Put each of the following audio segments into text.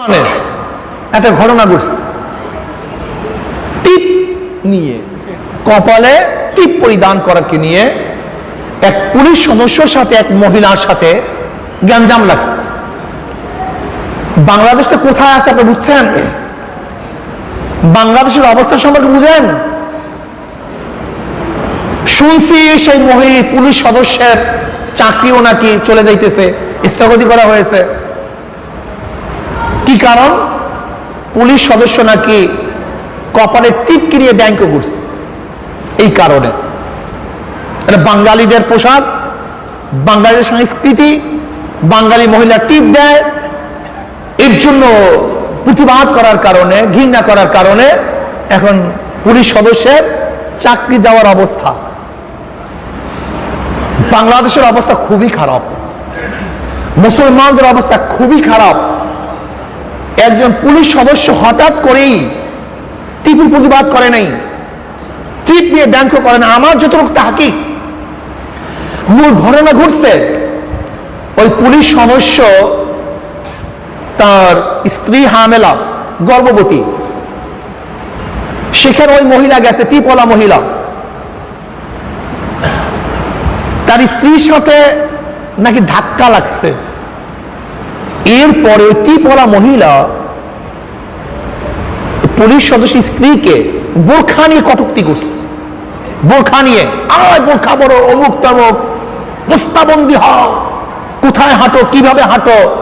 মানে একটা ঘটনা ঘটছে। টিপ নিয়ে, কপালে টিপ পরিধান করাকে নিয়ে এক পুলিশ সদস্যর সাথে, এক মহিলার সাথে গ্যাঞ্জাম লাগছে। বাংলাদেশটা কোথায় আছে আপনি বুঝছেন? বাংলাদেশের অবস্থা সম্পর্কে বুঝেন? শুনছি সেই মহি পুলিশ সদস্যের চাকরিও নাকি চলে যাইতেছে, স্থগতি করা হয়েছে। কি কারণ? পুলিশ সদস্য নাকি কপালে টিপ কিনিয়ে ব্যাংকে ঘুরছে? এই কারণে। এটা বাঙালিদের পোশাক বাঙালির সংস্কৃতি, বাঙালি মহিলা টিপ দেয়, এর জন্য প্রতিবাদ করার কারণে, ঘৃণা করার কারণে এখন পুলিশ সদস্যের চাকরি যাওয়ার অবস্থা। বাংলাদেশের অবস্থা খুবই খারাপ। মুসলমানদের অবস্থা খুবই খারাপ। একজন পুলিশ সদস্য হঠাৎ করেই টিপির প্রতিবাদ করে নাই। টিপ নিয়ে ব্যাংক করে না। আমার যতটুকু তাহাকি মূল ঘটনা ঘটছে, ওই পুলিশ সদস্য তার স্ত্রী হামেলা, গর্ভবতী। সেখানে ওই মহিলা গেছে, টিপওয়ালা মহিলা। তার স্ত্রীর সাথে নাকি ধাক্কা লাগছে। এরপরে টিপওয়ালা মহিলা পুলিশ সদস্য স্ত্রীকে বোরখা নিয়ে কটুক্তি করছে। বোরখা নিয়ে। আমায় বোরখা বড়, অমুক তমুক। মুস্তাবন্দি হও। কোথায় হাঁটো, কীভাবে হাঁটো?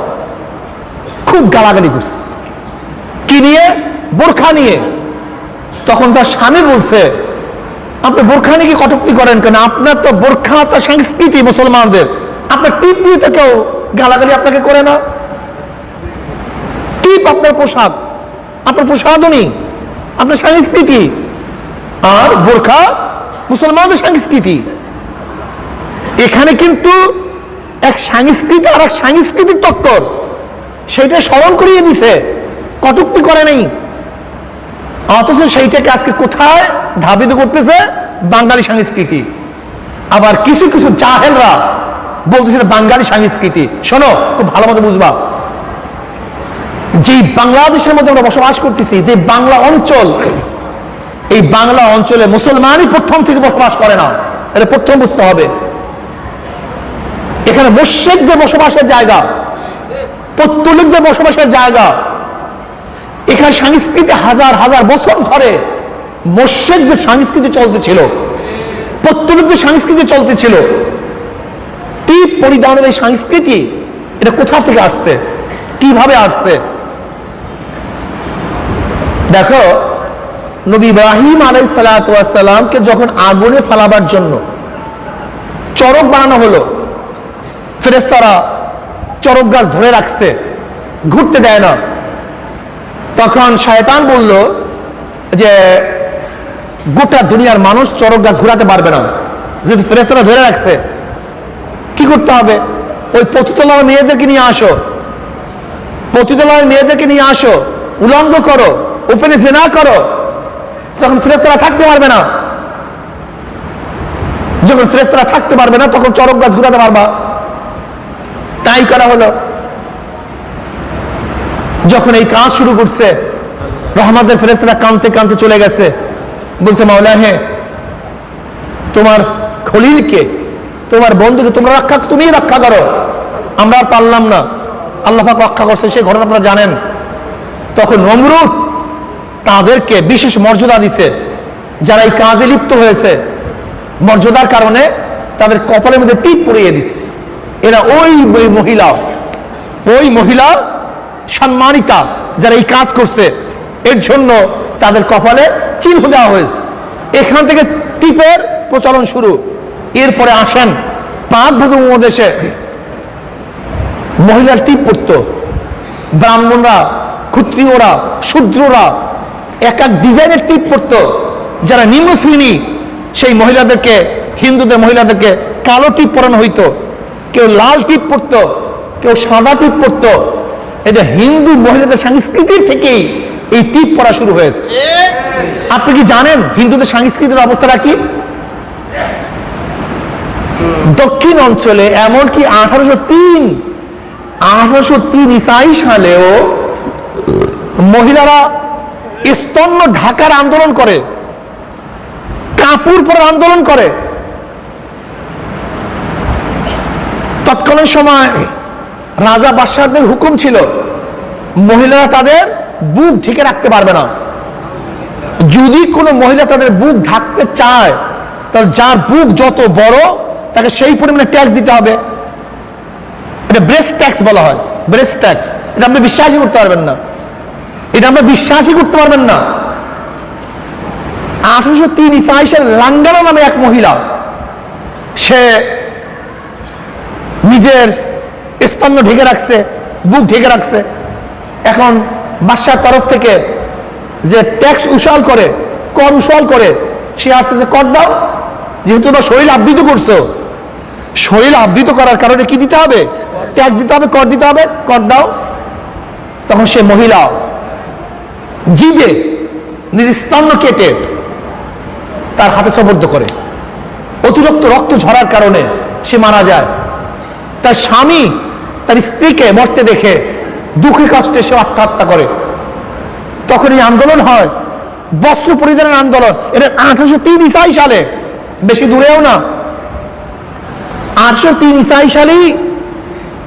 খুব গালাগালি করছে। কি নিয়ে? বোরখা নিয়ে। তখন তার স্বামী বলছে, আপনি বোরখা নিয়ে কি কটুক্তি করেন কেন? আপনার তো বোরখা তো সংস্কৃতি মুসলমানদের। আপনার টিপ নিয়ে তো কেউ গালাগালি আপনাকে করে না? টিপ আপনার পোশাক। আপনার প্রসাধনী আপনার সংস্কৃতি। আর বোরখা মুসলমানদের সংস্কৃতি। এখানে কিন্তু এক সংস্কৃতি আর এক সাংস্কৃতিক টক্কর সেইটা স্মরণ করিয়ে দিছে। কটুক্তি করে নাই। অথচ সেইটাকে আজকে কোথায় ধাবিত করতেছে? বাঙালি সংস্কৃতি। আবার কিছু কিছু জাহেলরা বলতেছে বাঙালি সংস্কৃতি। শোনো, খুব ভালো মতো বুঝবা। যে বাংলাদেশের মধ্যে আমরা বসবাস করতেছি, যে বাংলা অঞ্চল, এই বাংলা অঞ্চলে মুসলমানই প্রথম থেকে বসবাস করে না। এটা প্রথম বুঝতে হবে। এখানে মুর্শেকদের বসবাসের জায়গা, পত্তলিকদের বসবাসের জায়গা। এখানে সংস্কৃতি হাজার হাজার বছর ধরে মোর্শেকদের সংস্কৃতি চলতেছিল। পত্তলিকদের সংস্কৃতি চলতেছিল। টিপ পরিধানের এই সংস্কৃতি? এটা কোথা থেকে আসছে? কীভাবে আসছে? দেখো, নবী ইব্রাহিম আলাই সালাতামকে যখন আগুনে ফালাবার জন্য চরক বানানো হলো ফেরেস্তারা চরক গাছ ধরে রাখছে, ঘুরতে দেয় না। তখন শয়তান বলল যে, গোটা দুনিয়ার মানুষ চরক গাছ ঘুরাতে পারবে না। যেহেতু ফেরেস্তারা ধরে রাখছে, কি করতে হবে? ওই পতিতলার মেয়েদেরকে নিয়ে আসো। পতিতলার মেয়েদেরকে নিয়ে আসো, উলঙ্গ করো। ওপেনে জেনা করো। তখন ফেরেস্তারা থাকতে পারবে না, যখন ফেরেস্তারা থাকতে পারবে না, তখন চরক গাছ ঘুরাতে পারবা। তাই করা হলো। যখন এই কাজ শুরু করছে রহমাদের ফেরেস্তারা কানতে কানতে চলে গেছে। বলছে, মাওলা, হে, তোমার খলিলকে, তোমার বন্ধুকে তোমরা রক্ষা তুমি রক্ষা করো। আমরা আর পারলাম না। আল্লাহ পাক রক্ষা করছে সেই ঘটনা আপনারা জানেন। তখন নমরুদ তাদেরকে বিশেষ মর্যাদা দিছে, যারা এই কাজে লিপ্ত হয়েছে। মর্যাদার কারণে তাদের কপালের মধ্যে টিপ পরিয়ে দিস। এরা ওই মহিলা ওই মহিলা সম্মানিতা যারা এই কাজ করছে, এর জন্য তাদের কপালে চিহ্ন দেওয়া হয়েছে। এখান থেকে টিপের প্রচলন শুরু। এরপরে আসেন পাঁচ ভাগ মহিলার টিপ পড়তো। ব্রাহ্মণরা, ক্ষত্রিয়রা, শূদ্ররা এক এক ডিজাইনের টিপ পড়তো যারা নিম্ন শ্রেণি, সেই মহিলাদেরকে, হিন্দুদের মহিলাদেরকে কালো টিপ পরানো হইতো। কেউ লাল টিপ পরতো, কেউ সাদা টিপ পরতো। এটা হিন্দু মহিলাদের সংস্কৃতির থেকেই এই টিপ পরা শুরু হয়েছে। আপনি কি জানেন হিন্দুদের সংস্কৃতির অবস্থাটা কি? দক্ষিণ অঞ্চলে এমনকি আঠারোশো তিন আঠারোশো তিন ইসাই সালেও স্তন্য ঢাকার আন্দোলন করে, কাপুর পর আন্দোলন করে। তৎকালীন সময় রাজা বাদশাহদের হুকুম ছিল, মহিলারা তাদের বুক ঢেকে রাখতে পারবে না। যদি কোনো মহিলা তাদের বুক ঢাকতে চায় তাহলে যার বুক যত বড়, তাকে সেই পরিমাণে ট্যাক্স দিতে হবে। এটা ব্রেস্ট ট্যাক্স বলা হয় ব্রেস্ট ট্যাক্স এটা আপনি বিশ্বাসই করতে পারবেন না। এটা আমরা বিশ্বাসই করতে পারবেন না। আঠারোশো তিন ইসাইসের লাঙ্গানা নামে এক মহিলা, সে নিজের স্তন্য ঢেকে রাখছে, বুক ঢেকে রাখছে। এখন বাদশার তরফ থেকে যে ট্যাক্স উশাল করে, কর উশাল করে, সে আসছে যে, কর দাও, যেহেতু তোমরা শরীর আবৃত করছ, শরীর আবৃত করার কারণে কি দিতে হবে? ট্যাক্স দিতে হবে, কর দিতে হবে, কর দাও। তখন সে মহিলা জিদে নিস্তন্ন কেটে তার হাতে সবর্দ করে। অতিরিক্ত রক্ত ঝরার কারণে সে মারা যায়। তার স্বামী তার স্ত্রীকে মরতে দেখে দুঃখে কষ্টে সে আত্মহত্যা করে। তখন এই আন্দোলন হয়, বস্ত্র পরিধানের আন্দোলন। এটা আঠারোশো তিন ইসাই সালে, বেশি দূরেও না। আটশো তিন ইসাই সালেই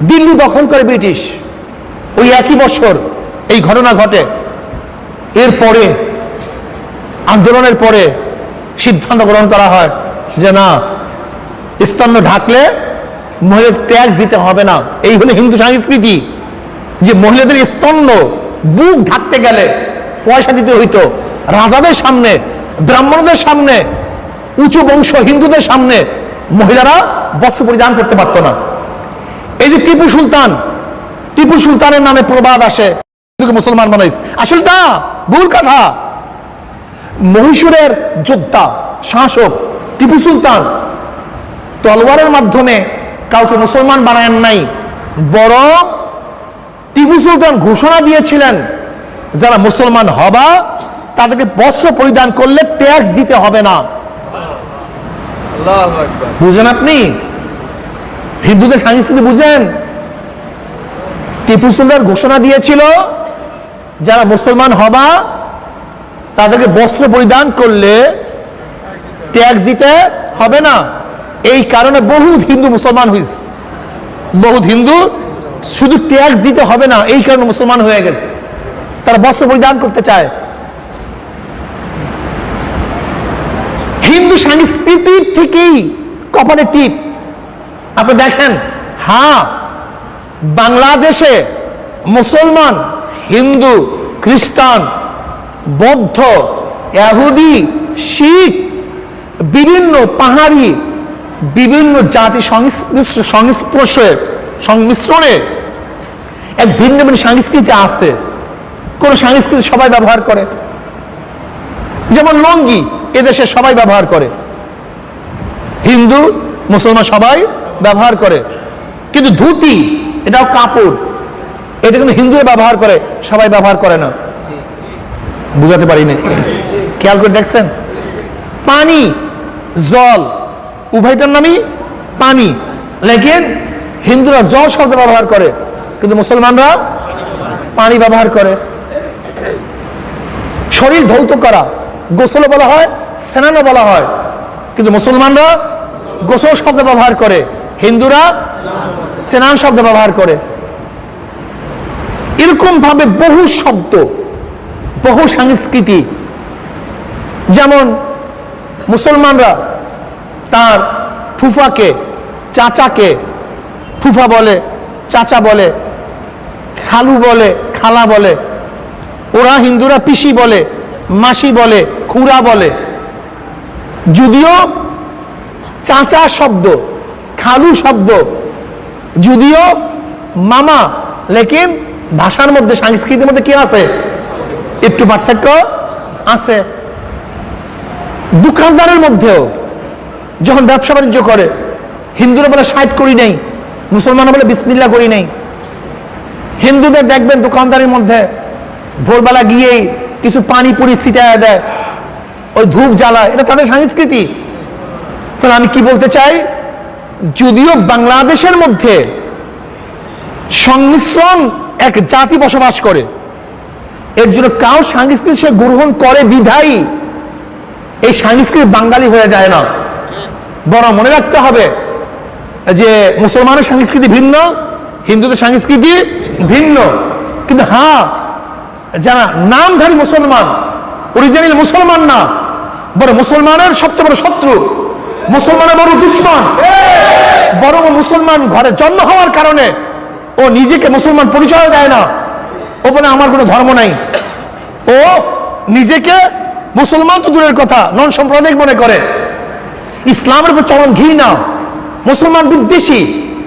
দিল্লি দখল করে ব্রিটিশ। ওই একই বছর এই ঘটনা ঘটে। এরপরে, আন্দোলনের পরে সিদ্ধান্ত গ্রহণ করা হয় যে না স্তন্য ঢাকলে মহিলাদের ট্যাক্স দিতে হবে না। এই হলো হিন্দু সংস্কৃতি, যে মহিলাদের স্তন্য বুক ঢাকতে গেলে পয়সা দিতে হইতো। রাজাদের সামনে, ব্রাহ্মণদের সামনে, উঁচু বংশ হিন্দুদের সামনে মহিলারা বস্ত্র পরিধান করতে পারতো না। এই যে টিপু সুলতান, টিপু সুলতানের নামে প্রবাদ আসে। মুসলমান বানাইস আসলে না ভুল কথা। মহীশূরের যোদ্ধা শাসক টিপু সুলতান তলোয়ারের মাধ্যমে কাউকে মুসলমান বানায়েন নাই বরং টিপু সুলতান ঘোষণা দিয়েছিলেন যারা মুসলমান হবা তাদেরকে বস্ত্র পরিধান করলে ট্যাক্স দিতে হবে না। বুঝেন আপনি? হিন্দুদের সংস্কৃতি বুঝেন? টিপু সুলতান ঘোষণা দিয়েছিল যারা মুসলমান হবা, তাদেরকে বস্ত্র পরিধান করলে ট্যাক্স দিতে হবে না। এই কারণে বহুত হিন্দু মুসলমান হয়েছে বহুত হিন্দু শুধু ট্যাক্স দিতে হবে না, এই কারণে মুসলমান হয়ে গেছে। তারা বস্ত্র পরিধান করতে চায়। হিন্দু সংস্কৃতির থেকেই কপালে টিপ। আপনি দেখেন হ্যাঁ বাংলাদেশে মুসলমান হিন্দু, খ্রিস্টান, বৌদ্ধ এহুদি শিখ, বিভিন্ন পাহাড়ি, বিভিন্ন জাতি সংস্পর্শে সংমিশ্রণে এক ভিন্ন ভিন্ন সংস্কৃতি আছে। কোন সংস্কৃতি সবাই ব্যবহার করে। যেমন লঙ্গি, এদেশে সবাই ব্যবহার করে। হিন্দু, মুসলমান সবাই ব্যবহার করে। কিন্তু ধুতি, এটাও কাপড়। এটা কিন্তু হিন্দুরা ব্যবহার করে, সবাই ব্যবহার করে না। বুঝাতে পারিনি। খেয়াল করে দেখছেন? পানি, জল। উভয়টার নামই পানি। লেকিন হিন্দুরা জল শব্দ ব্যবহার করে, কিন্তু মুসলমানরা পানি ব্যবহার করে। শরীর ধৌত করা গোসল বলা হয়, স্নানও বলা হয়, কিন্তু মুসলমানরা গোসল শব্দ ব্যবহার করে, হিন্দুরা স্নান শব্দ ব্যবহার করে। এরকম ভাবে বহু শব্দ, বহু সংস্কৃতি, যেমন মুসলমানরা তার ফুফাকে, চাচাকে, ফুফা বলে, চাচা বলে, খালু বলে, খালা বলে, ওরা হিন্দুরা পিসি বলে, মাসি বলে খুরা বলে। যদিও চাচা শব্দ, খালু শব্দ, যদিও মামা, লেকিন ভাষার মধ্যে, সংস্কৃতির মধ্যে কি আছে? একটু পার্থক্য আছে। দোকানদারের মধ্যেও যখন ব্যবসা বাণিজ্য করে, হিন্দুরা বলে, ষাট করি নেই। মুসলমানরা বলে, বিসমিল্লা করি নেই। হিন্দুদের দেখবেন দোকানদারের মধ্যে, ভোরবেলা গিয়েই কিছু পানি পুরি ছিটায় দেয়, ওই ধূপ জ্বালা এটা তাদের সংস্কৃতি। তাহলে আমি কি বলতে চাই? যদিও বাংলাদেশের মধ্যে সংমিশ্রণ এক জাতি বসবাস করে। এর জন্য কাউ সংস্কৃতি সে গ্রহণ করে বিধায়ী। এই সংস্কৃতি বাঙালি হয়ে যায় না। বরং মনে রাখতে হবে যে মুসলমানের সংস্কৃতি ভিন্ন, হিন্দুদের সংস্কৃতি ভিন্ন। কিন্তু হ্যাঁ যারা নামধারী মুসলমান অরিজিনাল মুসলমান না বড় মুসলমানের সবচেয়ে বড় শত্রু, মুসলমানের বড় দুশ্মন। বরং মুসলমান ঘরে জন্ম হওয়ার কারণে ও নিজেকে মুসলমান পরিচয় দেয় না। ও বলে, আমার কোনো ধর্ম নাই। ও নিজেকে মুসলমান তো দূরের কথা, নন সাম্প্রদায়িক মনে করে। ইসলামের উপর চরম ঘি না মুসলমান বিদ্বেষী,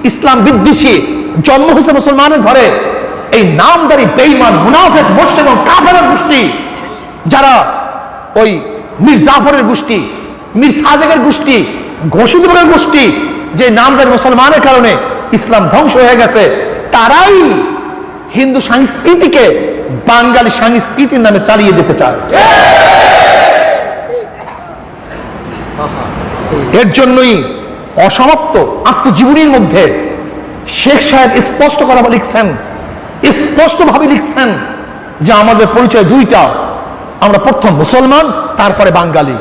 ইসলাম বিদ্বেষী। জন্ম হয়েছে মুসলমানের ঘরে। এই নামদারি, বেইমান, মুনাফেক, মোর্শেদ এবং কাফেরের গোষ্ঠী, যারা ওই মীর জাফরের গোষ্ঠী, মীর সাদেকের গোষ্ঠী ঘোষিতবের গোষ্ঠী, যে নামদারি মুসলমানের কারণে ইসলাম ধ্বংস হয়ে গেছে। তারাই হিন্দু সংস্কৃতিকে বাঙালি সংস্কৃতির নামে চালিয়ে যেতে চায়। এর জন্যই অসমাপ্ত আত্মজীবনীর মধ্যে শেখ সাহেব স্পষ্ট করা লিখছেন, স্পষ্টভাবে লিখছেন যে আমাদের পরিচয় দুইটা। আমরা প্রথম মুসলমান, তারপরে বাঙালি।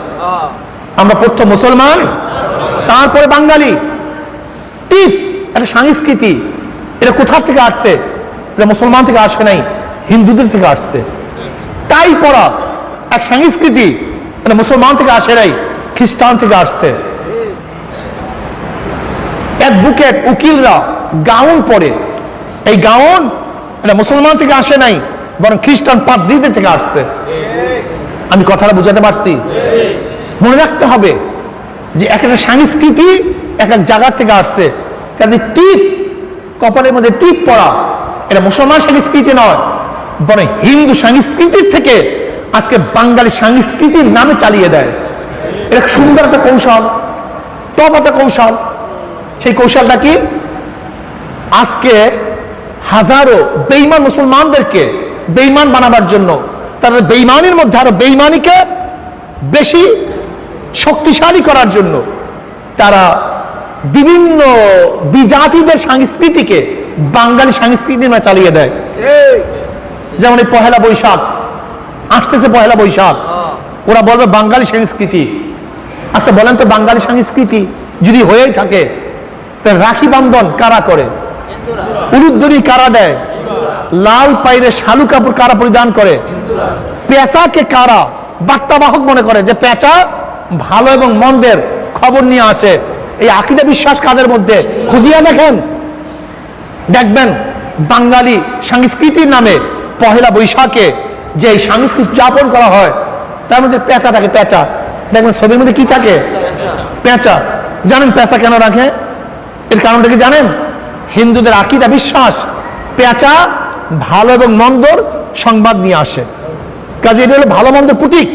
আমরা প্রথম মুসলমান, তারপরে বাঙালি। টিপ একটা সংস্কৃতি এটা কোথার থেকে আসছে? এটা মুসলমান থেকে আসে নাই, হিন্দুদের থেকে আসছে। তাই পড়া এক সংস্কৃতি এটা মুসলমান থেকে আসে নাই, খ্রিস্টান থেকে আসছে। অ্যাডভোকেট, উকিলরা গাউন পরে। এই গাউন এটা মুসলমান থেকে আসে নাই, বরং খ্রিস্টান পাদ্রীদের থেকে আসছে। আমি কথাটা বুঝাতে পারছি? মনে রাখতে হবে যে এক একটা সংস্কৃতি এক এক জায়গার থেকে আসছে। কাজে টিপ কপালের মধ্যে টিপ পড়া। এটা মুসলমান সংস্কৃতি নয়, বরং হিন্দু সংস্কৃতির থেকে আজকে বাঙালি সংস্কৃতির নামে চালিয়ে দেয়। এটা সুন্দর একটা কৌশল, টপ একটা কৌশল। সেই কৌশলটা কি? আজকে হাজারো বেইমান মুসলমানদেরকে বেইমান বানাবার জন্য, তাদের বেইমানির মধ্যে আরও বেইমানিকে বেশি শক্তিশালী করার জন্য তারা বিভিন্ন বিজাতিদের সংস্কৃতিকে বাঙালি সংস্কৃতির মধ্যে চালিয়ে দেয়। যেমন এই পহেলা বৈশাখ। আসতেছে পহেলা বৈশাখ। ওরা বলবে বাঙালি সংস্কৃতি। আচ্ছা বলেন তো বাঙালি সংস্কৃতি যদি হয়েই থাকে তা রাখি বন্ধন কারা করে? উলুধ্বনি কারা দেয়? লাল পাইরে শালু কাপড় কারা পরিধান করে? পেঁচাকে কারা বার্তাবাহক মনে করে? যে পেঁচা ভালো এবং মন্দের খবর নিয়ে আসে। এই আকিদা বিশ্বাস কাদের মধ্যে? খুঁজিয়া দেখেন। দেখবেন বাঙালি সংস্কৃতির নামে পহেলা বৈশাখে যে সংস্কৃতি যাপন করা হয়, তার মধ্যে পেঁচা থাকে, পেঁচা। দেখবেন ছবির মধ্যে কি থাকে? পেঁচা। জানেন পেঁচা কেন রাখে? এর কারণটা কি জানেন? হিন্দুদের আকিদা বিশ্বাস, পেঁচা ভালো এবং মন্দর সংবাদ নিয়ে আসে। কাজে এটা হলো ভালো মন্দের প্রতীক।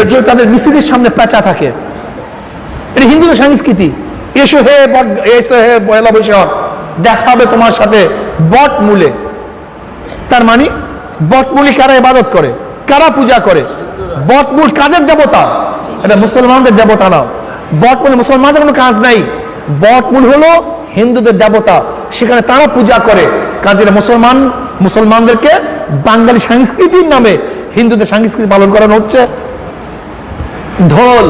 এর জন্য তাদের মিছিলের সামনে পেঁচা থাকে। এটা হিন্দুদের সংস্কৃতি? এসো হে বট, এসো হে পয়লা বৈশাখ, দেখা হবে তোমার সাথে বট মূলে। তার মানে বটমূলি কারা ইবাদত করে? কারা পূজা করে? বটমূল কাদের দেবতা? এটা মুসলমানদের দেবতা না বটমূল মুসলমানদের কোনো কাজ নাই। বটমূল হলো হিন্দুদের দেবতা। সেখানে তারা পূজা করে। কাজের মুসলমান, মুসলমানদেরকে বাঙালি সংস্কৃতির নামে হিন্দুদের সংস্কৃতি পালন করানো হচ্ছে। ঢোল,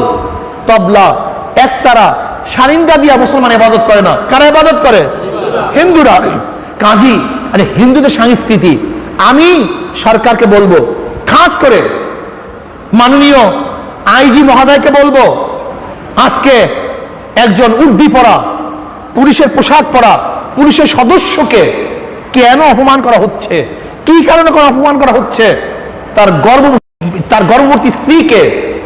তবলা একতারা সারিন্দা দিয়া মুসলমান ইবাদত করে না। কারা ইবাদত করে? হিন্দুরা। কাজী, আরে হিন্দুদের সংস্কৃতি। আমি সরকারকে বলব, খাস করে মাননীয় আইজি মহোদয়কে বলব, আজকে একজন উর্দি পরা, পুলিশের পোশাক পরা, পুলিশের সদস্যকে কেন অপমান করা হচ্ছে? কি কারণে কোনো অপমান করা হচ্ছে? তার গর্ভ তার গর্ভবতী স্ত্রীকে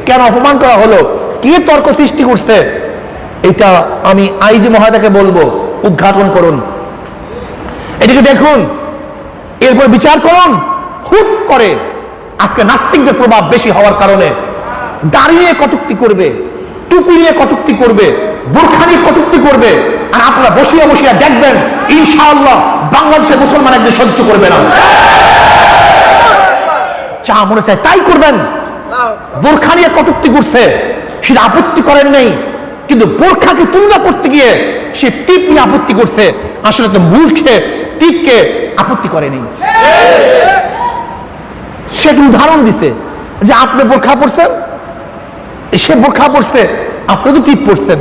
কেন অপমান করা হলো? কে তর্ক সৃষ্টি করছে? এটা আমি আইজি মহোদয়কে বলব উদ্ঘাটন করুন। এটিকে দেখুন এরপর বিচার করুন হুট করে আজকে নাস্তিকদের প্রভাব বেশি হওয়ার কারণে দাঁড়িয়ে কটুক্তি করবে টুপি নিয়ে কটুক্তি করবে বোরখা নিয়ে কটুক্তি করবে আর আপনারা বসিয়া বসিয়া দেখবেন ইনশাআল্লাহ বাংলাদেশের মুসলমান একদিন সহ্য করবে না। চা মনে চায় তাই করবেন। বোরখা নিয়ে কটুক্তি করছে সেটা আপত্তি করেন নাই। কিন্তু বোরখাকে তুলনা করতে গিয়ে সে টিপ নিয়ে আপত্তি করছে। আসলে তো মূর্খে, টিপকে আপত্তি করেনি সে একটা উদাহরণ দিছে যে আপনি বোরখা পড়ছেন সে বোরখা পড়ছে আপনি তো টিপ পড়ছেন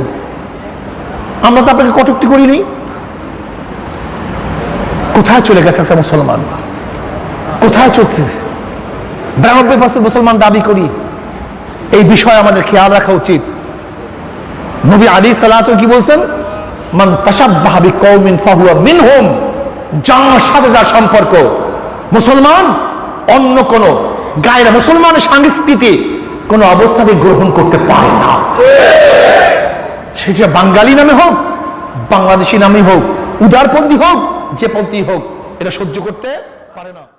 আমরা তো আপনাকে কটুক্তি করিনি কোথায় চলে গেছে মুসলমান? কোথায় চলছে? পার্সেন্ট মুসলমান দাবি করি। এই বিষয়ে আমাদের খেয়াল রাখা উচিত। নবী আলী সালাত কি বলছেন? মান কৌমিন ফাহুয়া মিনহুম, যার সাথে যার সম্পর্ক। মুসলমান অন্য কোন গায়ের সংস্কৃতি কোন অবস্থাতে গ্রহণ করতে পারে না। সেটা বাঙালি নামে হোক, বাংলাদেশি নামে হোক, উদারপন্থী হোক, যে পন্থী হোক, এটা সহ্য করতে পারে না।